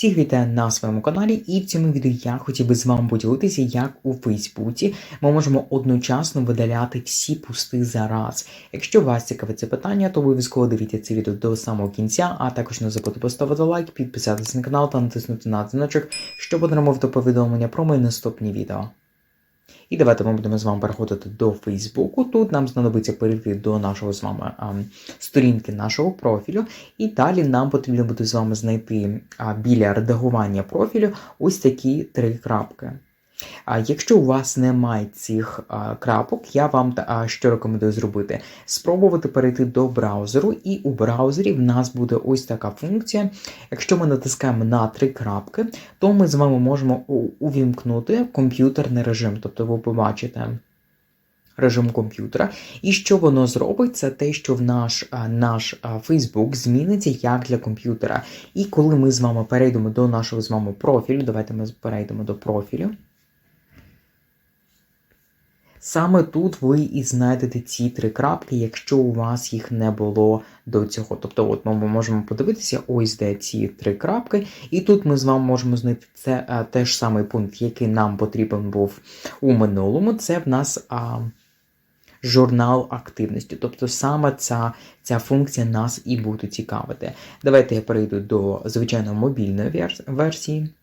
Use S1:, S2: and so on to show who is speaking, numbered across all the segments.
S1: Всіх вітаю на своєму каналі, і в цьому відео я хотів би з вами поділитися, як у Фейсбуці ми можемо одночасно видаляти всі пусти зараз. Якщо вас цікавить це питання, то обов'язково дивіться це відео до самого кінця, а також не забудьте поставити лайк, підписатися на канал та натиснути на дзвіночок, щоб отримувати повідомлення про мої наступні відео. І давайте ми будемо з вами переходити до Фейсбуку. Тут нам знадобиться перейти до нашого з вами сторінки нашого профілю. І далі нам потрібно буде з вами знайти біля редагування профілю ось такі три крапки. Якщо у вас немає цих крапок, я вам що рекомендую зробити? Спробувати перейти до браузеру, і у браузері в нас буде ось така функція. Якщо ми натискаємо на три крапки, то ми з вами можемо увімкнути комп'ютерний режим. Тобто ви побачите режим комп'ютера. І що воно зробить, це те, що в наш, наш Facebook зміниться як для комп'ютера. І коли ми з вами перейдемо до нашого з вами профілю, давайте ми перейдемо до профілю. Саме тут ви і знайдете ці три крапки, якщо у вас їх не було до цього. Тобто, от ми можемо подивитися, ось де ці три крапки, і тут ми з вами можемо знайти це а, теж самий пункт, який нам потрібен був у минулому. Це в нас а, журнал активності. Тобто саме ця, ця функція нас і буде цікавити. Давайте я перейду до звичайно мобільної версії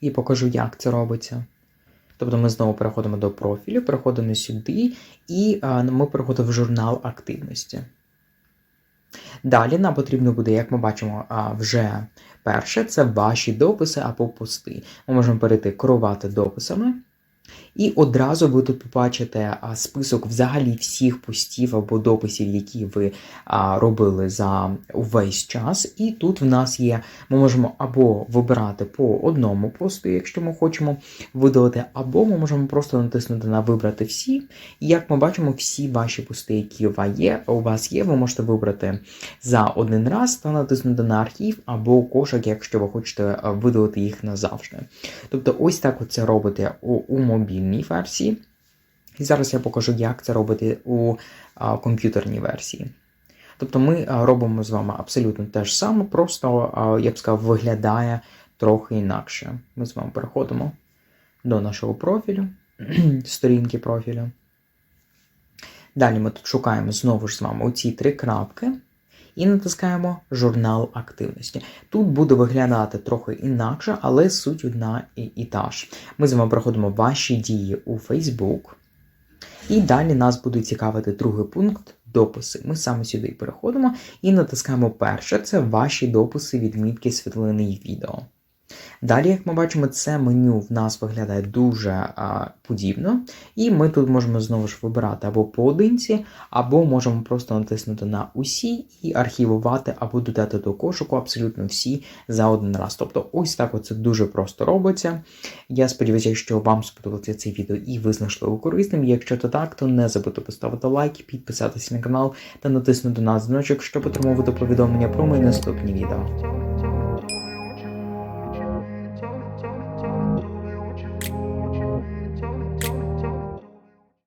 S1: і покажу, як це робиться. Тобто ми знову переходимо до профілю, переходимо сюди, і ми переходимо в журнал активності. Далі нам потрібно буде, як ми бачимо, вже перше це ваші дописи або пости. Ми можемо перейти керувати дописами. І одразу ви тут побачите список взагалі всіх постів або дописів, які ви робили за увесь час. І тут в нас є, ми можемо або вибирати по одному посту, якщо ми хочемо видалити, або ми можемо просто натиснути на вибрати всі. І як ми бачимо, всі ваші пости, які у вас є, ви можете вибрати за один раз та натиснути на архів або кошик, якщо ви хочете видалити їх назавжди. Тобто, ось так це робите у, у мобільній версії. І зараз я покажу, як це робити у а, комп'ютерній версії. Тобто ми а, робимо з вами абсолютно те ж саме, просто, а, я б сказав, виглядає трохи інакше. Ми з вами переходимо до нашого профілю, сторінки профілю. Далі ми тут шукаємо знову ж з вами оці три крапки і натискаємо журнал активності. Тут буде виглядати трохи інакше, але суть одна і, та ж. Ми з вами проходимо ваші дії у Facebook. І далі нас буде цікавити другий пункт дописи. Ми саме сюди переходимо і натискаємо перше це ваші дописи, відмітки, світлини і відео. Далі, як ми бачимо, це меню в нас виглядає дуже а, подібно, і ми тут можемо знову ж вибирати або поодинці, або можемо просто натиснути на усі і архівувати, або додати до кошику абсолютно всі за один раз. Тобто, ось так це дуже просто робиться. Я сподіваюся, що вам сподобалося це відео і ви знайшли його корисним. Якщо то так, то не забудьте поставити лайк, підписатися на канал та натиснути на дзвіночок, щоб отримувати повідомлення про мої наступні відео.